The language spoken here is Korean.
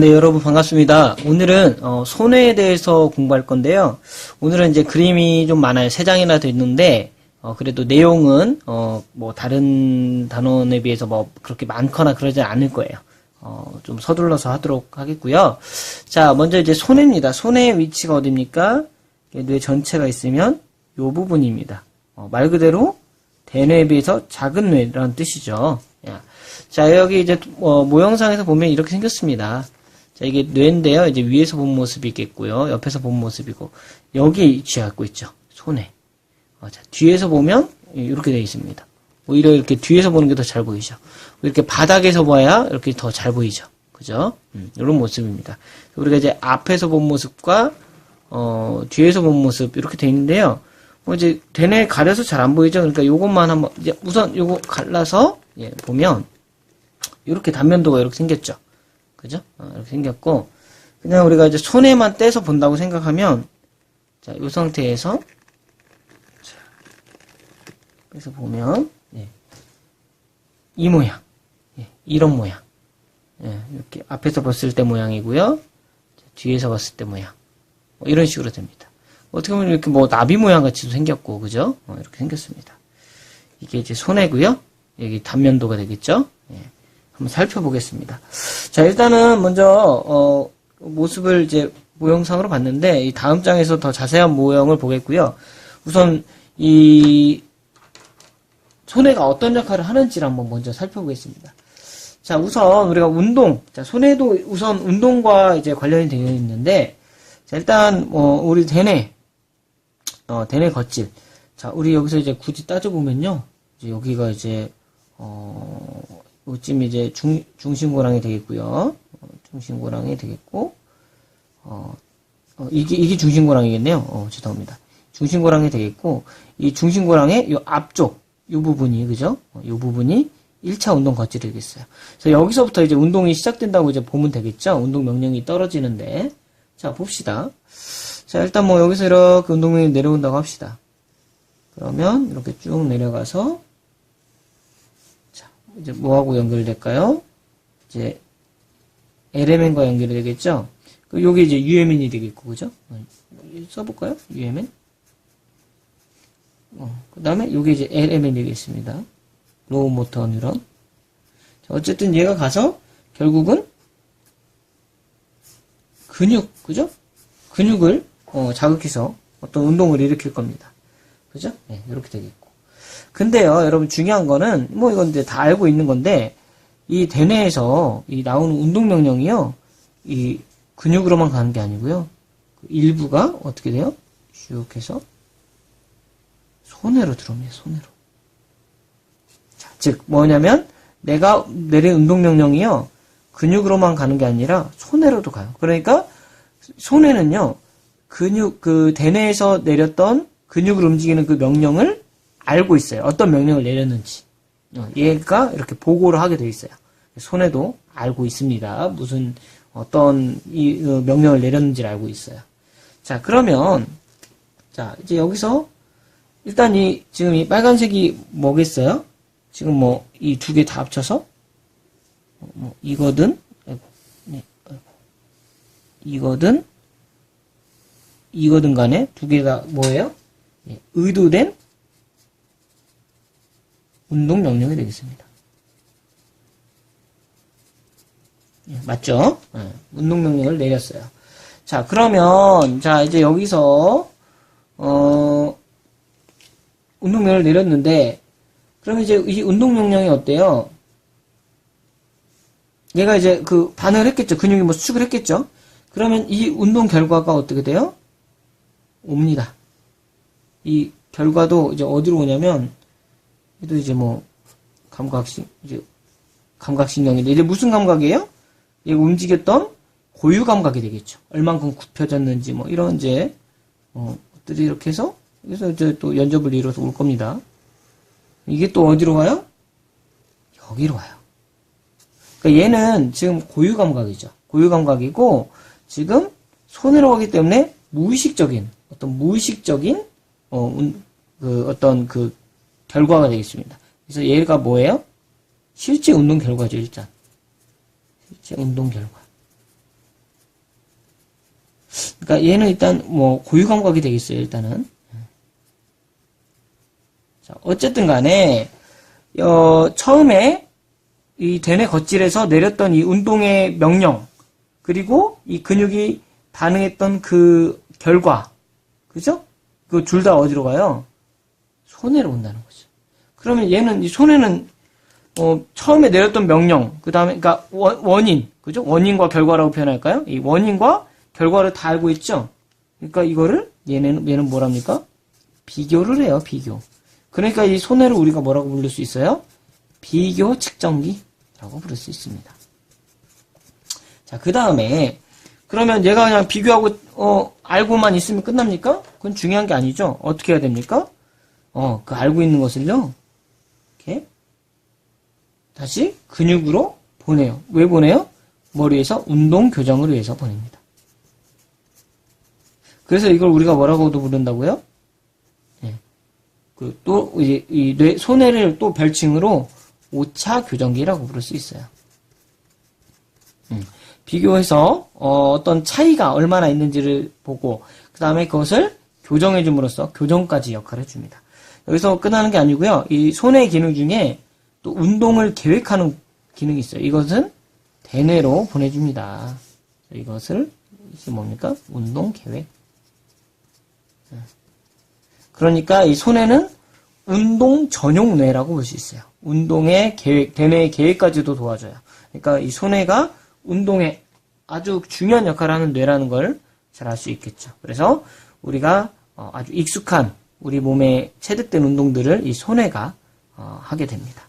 네, 여러분 반갑습니다. 오늘은 어, 손해에 대해서 공부할 건데요. 오늘은 이제 그림이 좀 많아요. 세 장이나 돼 있는데 어, 그래도 내용은 어, 뭐 다른 단원에 비해서 뭐 그렇게 많거나 그러지 않을 거예요. 어, 좀 서둘러서 하도록 하겠고요. 자, 먼저 이제 손해입니다. 손해의 위치가 어딥니까? 뇌 전체가 있으면 요 부분입니다. 어, 말 그대로 대뇌에 비해서 작은 뇌라는 뜻이죠. 야. 자, 여기 이제 어, 모형상에서 보면 이렇게 생겼습니다. 자, 이게 뇌인데요. 이제 위에서 본 모습이 있겠고요. 옆에서 본 모습이고 여기에 위치하고 있죠. 손에. 어, 자, 뒤에서 보면 이렇게 되어 있습니다. 오히려 이렇게 뒤에서 보는 게 더 잘 보이죠. 이렇게 바닥에서 봐야 이렇게 더 잘 보이죠. 그죠? 음, 이런 모습입니다. 우리가 이제 앞에서 본 모습과 어, 뒤에서 본 모습 이렇게 돼 있는데요. 뭐 이제 대뇌 가려서 잘 안 보이죠. 그러니까 요것만 한번 이제 우선 요거 갈라서 예, 보면 이렇게 단면도가 이렇게 생겼죠. 그죠? 어, 이렇게 생겼고 그냥 우리가 이제 손에만 떼서 본다고 생각하면 자, 이 상태에서 자, 그래서 보면 예, 이 모양, 예, 이런 모양, 예, 이렇게 앞에서 봤을 때 모양이고요, 자, 뒤에서 봤을 때 모양, 뭐 이런 식으로 됩니다. 어떻게 보면 이렇게 뭐 나비 모양 같이도 생겼고, 그죠? 어, 이렇게 생겼습니다. 이게 이제 손해고요. 여기 단면도가 되겠죠? 예, 한번 살펴보겠습니다. 자, 일단은 먼저 어, 모습을 이제 모형상으로 봤는데 이 다음 장에서 더 자세한 모형을 보겠고요. 우선 이 손해가 어떤 역할을 하는지를 한번 먼저 살펴보겠습니다. 자, 우선 우리가 운동, 자, 손해도 우선 운동과 이제 관련이 되어 있는데, 자, 일단 뭐 우리 대뇌, 어, 대뇌 겉질. 자, 우리 여기서 이제 굳이 따져 보면요, 이제 여기가 이제 어, 요쯤 이제 중, 중심고랑이 되겠고요. 어, 중심고랑이 되겠고, 어, 어, 이게, 이게 중심고랑이겠네요. 어, 죄송합니다. 중심고랑이 되겠고, 이 중심고랑의 요 앞쪽, 요 부분이, 그죠? 어, 요 부분이 1차 운동 거칠이 되겠어요. 그래서 여기서부터 이제 운동이 시작된다고 이제 보면 되겠죠? 운동 명령이 떨어지는데. 자, 봅시다. 자, 일단 뭐 여기서 이렇게 운동 명령이 내려온다고 합시다. 그러면 이렇게 쭉 내려가서, 이제 뭐하고 연결될까요? 이제 LMN과 연결이 되겠죠? 그 요게 이제 UMN이 되겠고, 그죠? 어, 써볼까요? UMN? 어, 그 다음에 요게 이제 LMN이 되겠습니다. 로우 모터 뉴런. 자, 어쨌든 얘가 가서 결국은 근육, 그죠? 근육을 어, 자극해서 어떤 운동을 일으킬 겁니다. 그죠? 네, 이렇게 되겠고. 근데요, 여러분 중요한 거는 뭐 이건 이제 다 알고 있는 건데 이 대뇌에서 이 나오는 운동 명령이요, 이 근육으로만 가는 게 아니고요, 그 일부가 어떻게 돼요? 쭉 해서 손해로 들어옵니다. 손해로. 자, 즉 뭐냐면 내가 내린 운동 명령이요, 근육으로만 가는 게 아니라 손해로도 가요. 그러니까 손해는요, 근육 그 대뇌에서 내렸던 근육을 움직이는 그 명령을 알고 있어요. 어떤 명령을 내렸는지. 어, 얘가 이렇게 보고를 하게 돼 있어요. 손에도 알고 있습니다. 무슨 어떤 이 어, 명령을 내렸는지를 알고 있어요. 자, 그러면 자, 이제 여기서 일단 이 지금 이 빨간색이 뭐겠어요? 지금 뭐 이 두 개 다 합쳐서 어, 뭐 이거든 네. 이거든 이거든 간에 두 개가 뭐예요? 예, 의도된 운동 명령이 되겠습니다. 예, 맞죠? 예, 운동 명령을 내렸어요. 자, 그러면 자 이제 여기서 어 운동 명령을 내렸는데 그럼 이제 이 운동 명령이 어때요? 얘가 이제 그 반응을 했겠죠. 근육이 뭐 수축을 했겠죠. 그러면 이 운동 결과가 어떻게 돼요? 옵니다. 이 결과도 이제 어디로 오냐면 또 이제 뭐 감각신 이제 감각신경인데 이제 무슨 감각이에요? 이 움직였던 고유 감각이 되겠죠. 얼만큼 굽혀졌는지 뭐 이런 이제 어, 것들이 이렇게 해서 그래서 이제 또 연접을 이뤄서 올 겁니다. 이게 또 어디로 가요? 여기로 가요. 그러니까 얘는 지금 고유 감각이죠. 고유 감각이고 지금 손으로 가기 때문에 무의식적인 어떤 무의식적인 어, 그 어떤 그 결과가 되겠습니다. 그래서 얘가 뭐예요? 실제 운동 결과죠, 일단. 실제 운동 결과. 그러니까 얘는 일단 뭐 고유 감각이 되겠어요. 일단은. 자, 어쨌든 간에 어, 처음에 이 대뇌 겉질에서 내렸던 이 운동의 명령 그리고 이 근육이 반응했던 그 결과 그죠? 그 둘 다 어디로 가요? 손해로 온다는 거죠. 그러면 얘는 이 손해는 어, 처음에 내렸던 명령 그 다음에 원, 원인 그죠? 원인과 결과라고 표현할까요? 이 원인과 결과를 다 알고 있죠. 그러니까 이거를 얘는 얘는 뭐랍니까? 비교를 해요. 비교. 그러니까 이 손해를 우리가 뭐라고 부를 수 있어요? 비교 측정기라고 부를 수 있습니다. 자, 그 다음에, 그러면 얘가 그냥 비교하고, 어, 알고만 있으면 끝납니까? 그건 중요한 게 아니죠. 어떻게 해야 됩니까? 어, 그 알고 있는 것을요, 이렇게, 다시 근육으로 보내요. 왜 보내요? 머리에서 운동 교정을 위해서 보냅니다. 그래서 이걸 우리가 뭐라고도 부른다고요? 그또 이제 이 뇌 손해를 또 별칭으로 오차 교정기라고 부를 수 있어요. 음, 비교해서 어, 떤 차이가 얼마나 있는지를 보고 그 다음에 그것을 교정해 줌으로써 교정까지 역할을 해 줍니다. 여기서 끝나는 게 아니고요. 이 손해 기능 중에 또 운동을 계획하는 기능이 있어요. 이것은 대뇌로 보내줍니다. 이것을 이게 뭡니까? 운동 계획. 그러니까 이 손해는 운동 전용 뇌라고 볼 수 있어요. 운동의 계획, 대뇌의 계획까지도 도와줘요. 그러니까 이 손해가 운동에 아주 중요한 역할을 하는 뇌라는 걸 잘 알 수 있겠죠. 그래서 우리가 어, 아주 익숙한 우리 몸에 체득된 운동들을 이 손해가 어, 하게 됩니다.